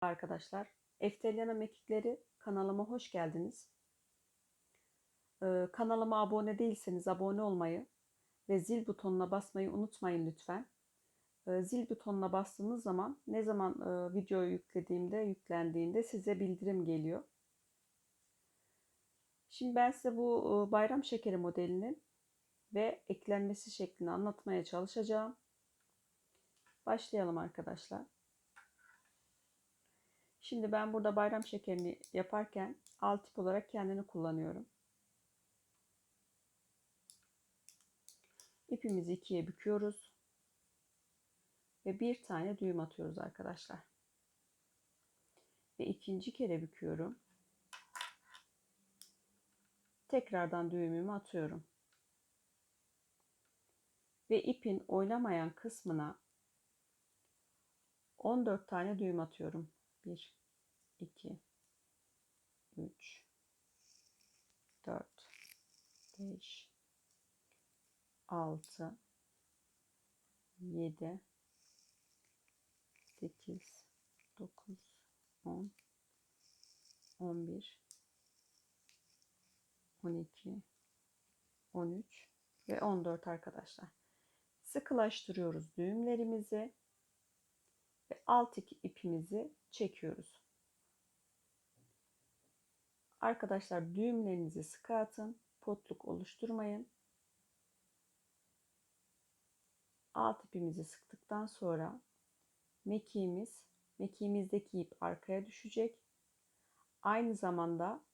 arkadaşlar. Eftelyan'a Mekikleri kanalıma hoş geldiniz. Ee, kanalıma abone değilseniz abone olmayı ve zil butonuna basmayı unutmayın lütfen. Ee, zil butonuna bastığınız zaman ne zaman e, videoyu yüklediğimde, yüklendiğinde size bildirim geliyor. Şimdi ben size bu e, bayram şekeri modelinin ve eklenmesi şeklini anlatmaya çalışacağım. Başlayalım arkadaşlar. Şimdi ben burada bayram şekerini yaparken alt tip olarak kendini kullanıyorum. İpimizi ikiye büküyoruz. Ve bir tane düğüm atıyoruz arkadaşlar. Ve ikinci kere büküyorum. Tekrardan düğümümü atıyorum. Ve ipin oynamayan kısmına 14 tane düğüm atıyorum. 1 2 3 4 5 6 7 8 9 10 11 12 13 ve 14 arkadaşlar. Sıkılaştırıyoruz düğümlerimizi ve alt ipimizi çekiyoruz. Arkadaşlar düğümlerinizi sıkı atın. Potluk oluşturmayın. Alt ipimizi sıktıktan sonra mekiğimiz, mekiğimizdeki ip arkaya düşecek. Aynı zamanda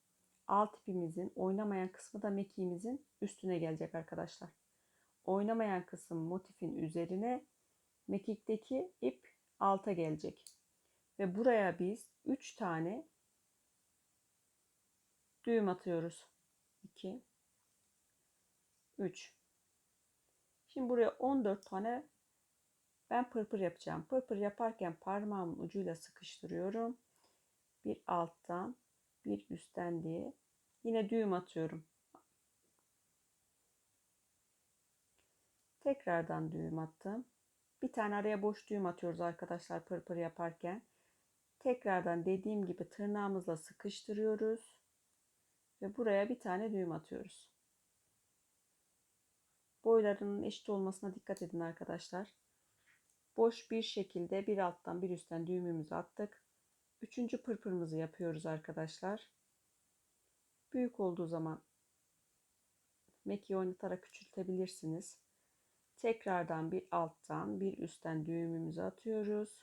alt ipimizin oynamayan kısmı da mekiğimizin üstüne gelecek arkadaşlar. Oynamayan kısım motifin üzerine, mekikteki ip alta gelecek. Ve buraya biz 3 tane düğüm atıyoruz. 2 3 Şimdi buraya 14 tane ben pırpır yapacağım. Pırpır yaparken parmağımın ucuyla sıkıştırıyorum. Bir alttan, bir üstten diye. Yine düğüm atıyorum. Tekrardan düğüm attım. Bir tane araya boş düğüm atıyoruz arkadaşlar pırpır yaparken. Tekrardan dediğim gibi tırnağımızla sıkıştırıyoruz. Ve buraya bir tane düğüm atıyoruz. Boylarının eşit olmasına dikkat edin arkadaşlar. Boş bir şekilde bir alttan bir üstten düğümümüzü attık. Üçüncü pırpırımızı yapıyoruz arkadaşlar. Büyük olduğu zaman mekiği oynatarak küçültebilirsiniz. Tekrardan bir alttan bir üstten düğümümüzü atıyoruz.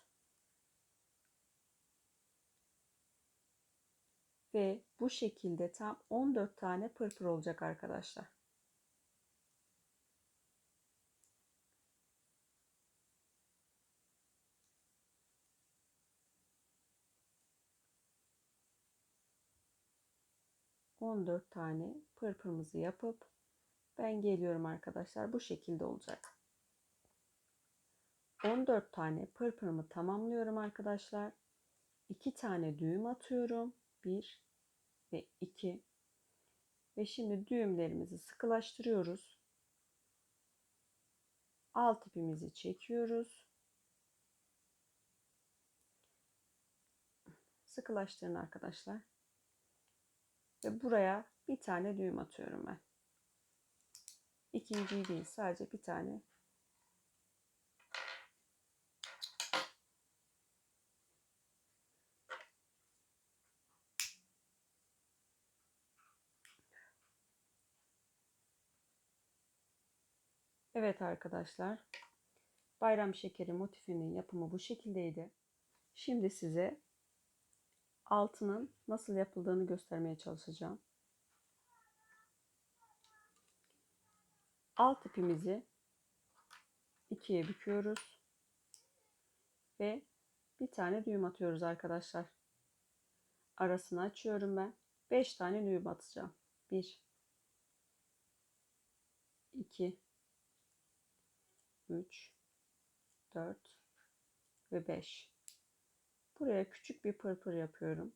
Ve bu şekilde tam 14 tane pırpır olacak arkadaşlar. On dört tane pırpırımızı yapıp ben geliyorum arkadaşlar. Bu şekilde olacak. 14 tane pırpırımı tamamlıyorum arkadaşlar. 2 tane düğüm atıyorum. 1 ve 2. Ve şimdi düğümlerimizi sıkılaştırıyoruz. Alt ipimizi çekiyoruz. Sıkılaştırın arkadaşlar. Ve buraya bir tane düğüm atıyorum ben. İkinciyi değil sadece bir tane Evet arkadaşlar. Bayram şekeri motifinin yapımı bu şekildeydi. Şimdi size altının nasıl yapıldığını göstermeye çalışacağım. Alt ipimizi ikiye büküyoruz. Ve bir tane düğüm atıyoruz arkadaşlar. Arasını açıyorum ben. 5 tane düğüm atacağım. 1 2 3 4 ve 5. Buraya küçük bir pırpır yapıyorum.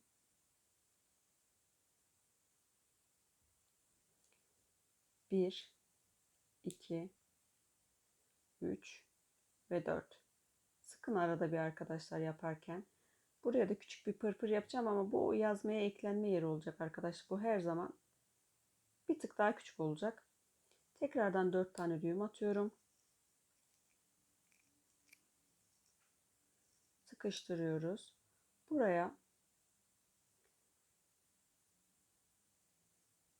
Bir, iki, üç ve dört. Sıkın arada bir arkadaşlar yaparken. Buraya da küçük bir pırpır yapacağım ama bu yazmaya eklenme yeri olacak arkadaşlar. Bu her zaman bir tık daha küçük olacak. Tekrardan 4 tane düğüm atıyorum. Sıkıştırıyoruz. Buraya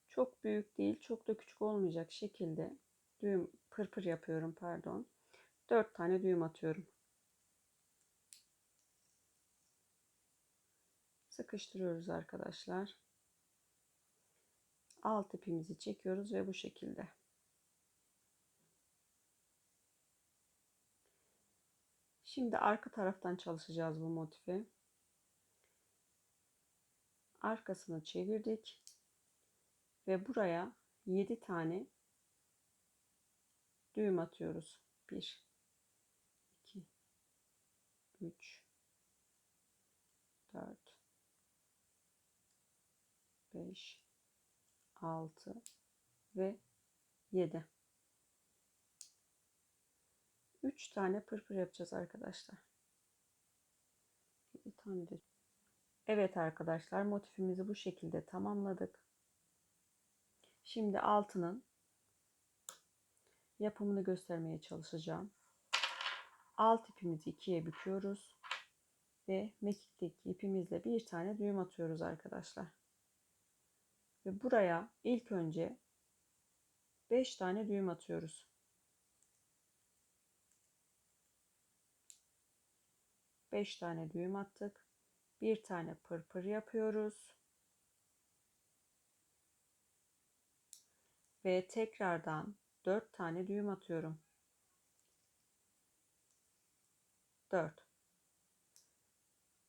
çok büyük değil, çok da küçük olmayacak şekilde düğüm pırpır yapıyorum pardon. 4 tane düğüm atıyorum. Sıkıştırıyoruz arkadaşlar. Alt ipimizi çekiyoruz ve bu şekilde. Şimdi arka taraftan çalışacağız bu motifi. Arkasını çevirdik ve buraya 7 tane düğüm atıyoruz. 1 2 3 4 5 6 ve 7 3 tane pırpır yapacağız arkadaşlar. 7 tane de. Evet arkadaşlar motifimizi bu şekilde tamamladık. Şimdi altının yapımını göstermeye çalışacağım. Alt ipimizi ikiye büküyoruz ve mekikteki ipimizle bir tane düğüm atıyoruz arkadaşlar. Ve buraya ilk önce 5 tane düğüm atıyoruz. 5 tane düğüm attık. Bir tane pırpır yapıyoruz. Ve tekrardan 4 tane düğüm atıyorum. 4.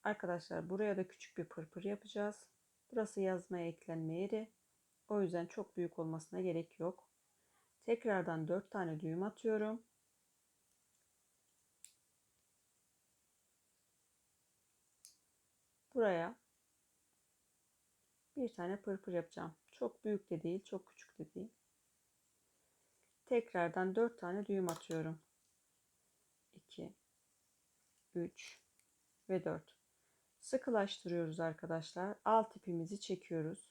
Arkadaşlar buraya da küçük bir pırpır yapacağız. Burası yazmaya eklenme yeri. O yüzden çok büyük olmasına gerek yok. Tekrardan 4 tane düğüm atıyorum. Buraya bir tane pırpır yapacağım. Çok büyük de değil, çok küçük de değil. Tekrardan 4 tane düğüm atıyorum. 2 3 ve 4. Sıkılaştırıyoruz arkadaşlar. Alt ipimizi çekiyoruz.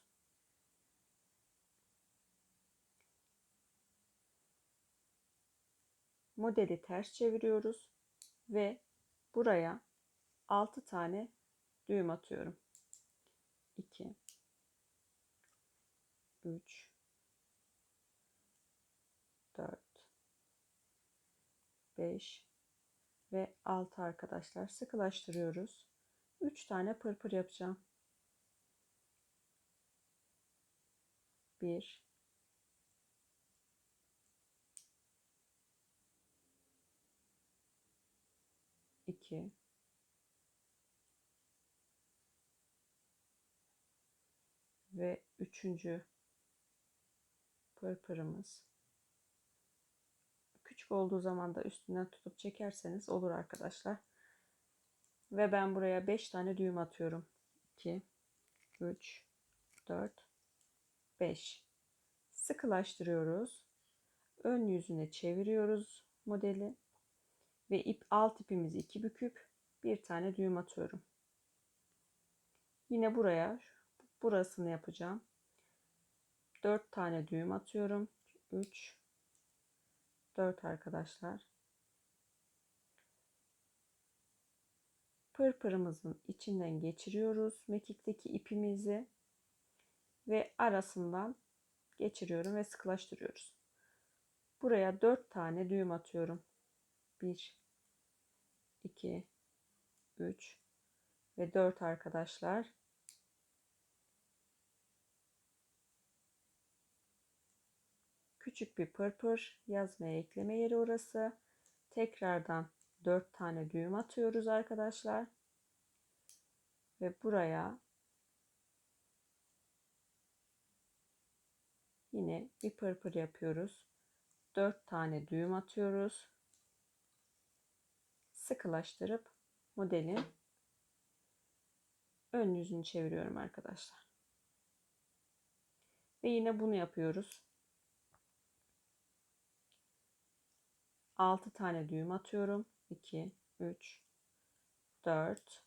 Modeli ters çeviriyoruz ve buraya 6 tane düğüm atıyorum. 2 3 4 5 ve 6 arkadaşlar. Sıkılaştırıyoruz. 3 tane pırpır yapacağım. 1 2 ve üçüncü pırpırımız. Küçük olduğu zaman da üstünden tutup çekerseniz olur arkadaşlar. Ve ben buraya 5 tane düğüm atıyorum. 2 3 4 5 sıkılaştırıyoruz. Ön yüzüne çeviriyoruz modeli. Ve ip alt ipimizi iki büküp bir tane düğüm atıyorum. Yine buraya burasını yapacağım. 4 tane düğüm atıyorum. 3 4 arkadaşlar. Pırpırımızın içinden geçiriyoruz mekikteki ipimizi ve arasından geçiriyorum ve sıkılaştırıyoruz. Buraya 4 tane düğüm atıyorum. 1 2 3 ve 4 arkadaşlar. Küçük bir pırpır yazmaya ekleme yeri orası. Tekrardan 4 tane düğüm atıyoruz arkadaşlar. Ve buraya yine bir pırpır yapıyoruz. 4 tane düğüm atıyoruz. Sıkılaştırıp modelin ön yüzünü çeviriyorum arkadaşlar. Ve yine bunu yapıyoruz. 6 tane düğüm atıyorum. 2, 3, 4,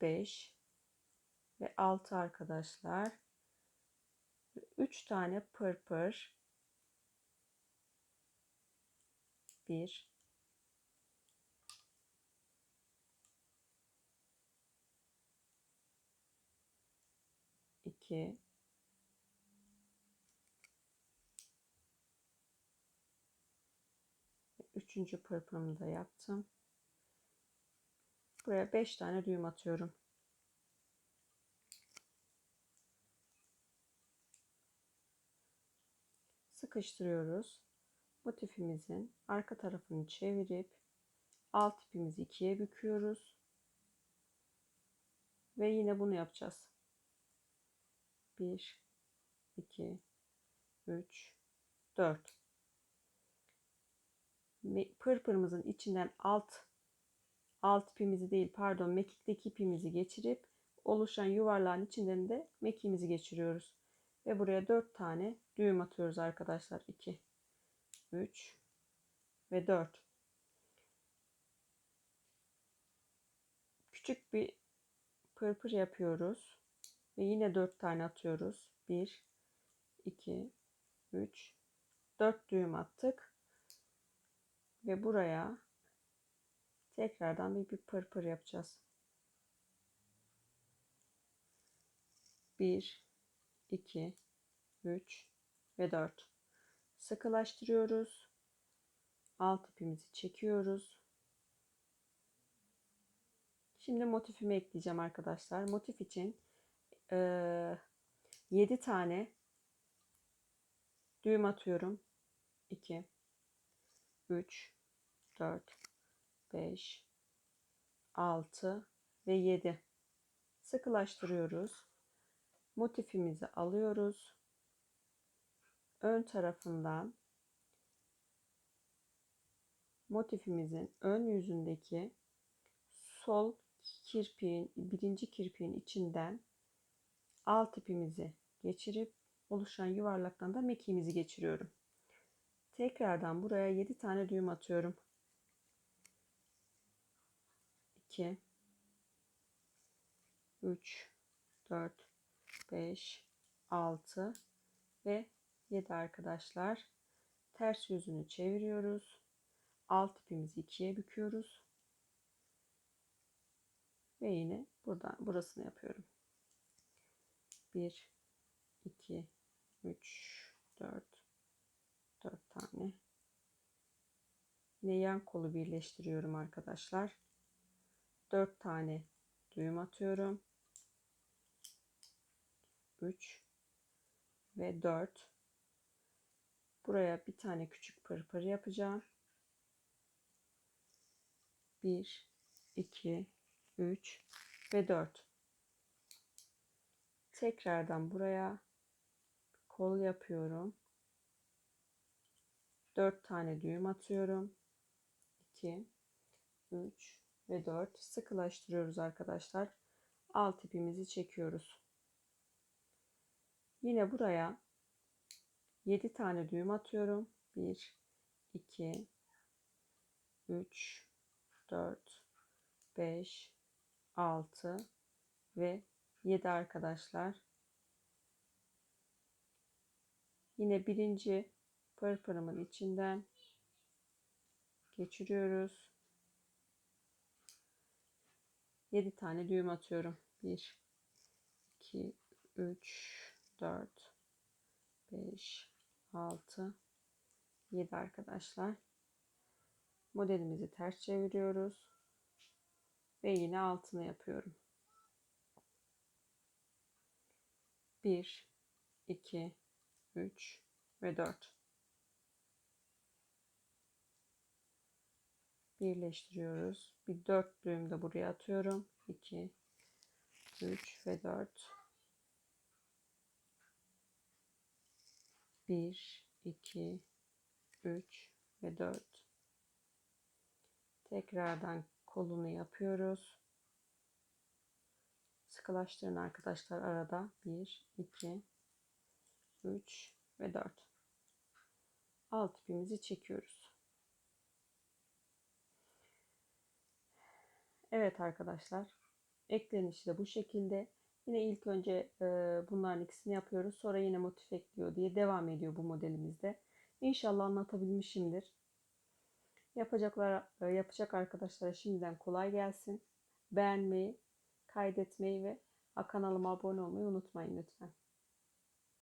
5 ve 6 arkadaşlar. 3 tane pırpır. 1 2 Üçüncü pırpırımı da yaptım. Buraya 5 tane düğüm atıyorum. Sıkıştırıyoruz. Motifimizin arka tarafını çevirip alt ipimizi ikiye büküyoruz. Ve yine bunu yapacağız. 1 2 3 4 pırpırımızın içinden alt alt ipimizi değil pardon mekikteki ipimizi geçirip oluşan yuvarlağın içinden de mekiğimizi geçiriyoruz. Ve buraya 4 tane düğüm atıyoruz arkadaşlar. 2 3 ve 4 küçük bir pırpır yapıyoruz ve yine 4 tane atıyoruz 1 2 3 4 düğüm attık ve buraya tekrardan bir, bir pırpır yapacağız. 1 2 3 ve 4 sıkılaştırıyoruz. Alt ipimizi çekiyoruz. Şimdi motifimi ekleyeceğim arkadaşlar. Motif için e, 7 tane düğüm atıyorum. 2 3 4 5 6 ve 7 sıkılaştırıyoruz. Motifimizi alıyoruz. Ön tarafından motifimizin ön yüzündeki sol kirpiğin birinci kirpiğin içinden alt ipimizi geçirip oluşan yuvarlaktan da mekiğimizi geçiriyorum. Tekrardan buraya 7 tane düğüm atıyorum. 2 3 4 5 6 ve 7 arkadaşlar. Ters yüzünü çeviriyoruz. Alt ipimizi ikiye büküyoruz. Ve yine buradan burasını yapıyorum. 1 2 3 4 4 tane. Yine yan kolu birleştiriyorum arkadaşlar. 4 tane düğüm atıyorum. 3 ve 4 buraya bir tane küçük pırpır yapacağım 1 2 3 ve 4 tekrardan buraya kol yapıyorum 4 tane düğüm atıyorum 2 3 ve 4 sıkılaştırıyoruz arkadaşlar alt ipimizi çekiyoruz Yine buraya 7 tane düğüm atıyorum. 1, 2, 3, 4, 5, 6 ve 7 arkadaşlar. Yine birinci pırpırımın içinden geçiriyoruz. 7 tane düğüm atıyorum. 1 2 3 4 5 6 7 arkadaşlar. Modelimizi ters çeviriyoruz. Ve yine altını yapıyorum. 1 2 3 ve 4 birleştiriyoruz. Bir 4 düğüm de buraya atıyorum. 2 3 ve 4 1, 2, 3 ve 4. Tekrardan kolunu yapıyoruz. Sıkılaştırın arkadaşlar arada. 1, 2, 3 ve 4. Alt ipimizi çekiyoruz. Evet arkadaşlar. Eklenişi de bu şekilde. Yine ilk önce e, bunların ikisini yapıyoruz. Sonra yine motif ekliyor diye devam ediyor bu modelimizde. İnşallah anlatabilmişimdir. Yapacaklar e, yapacak arkadaşlara şimdiden kolay gelsin. Beğenmeyi, kaydetmeyi ve kanalıma abone olmayı unutmayın lütfen.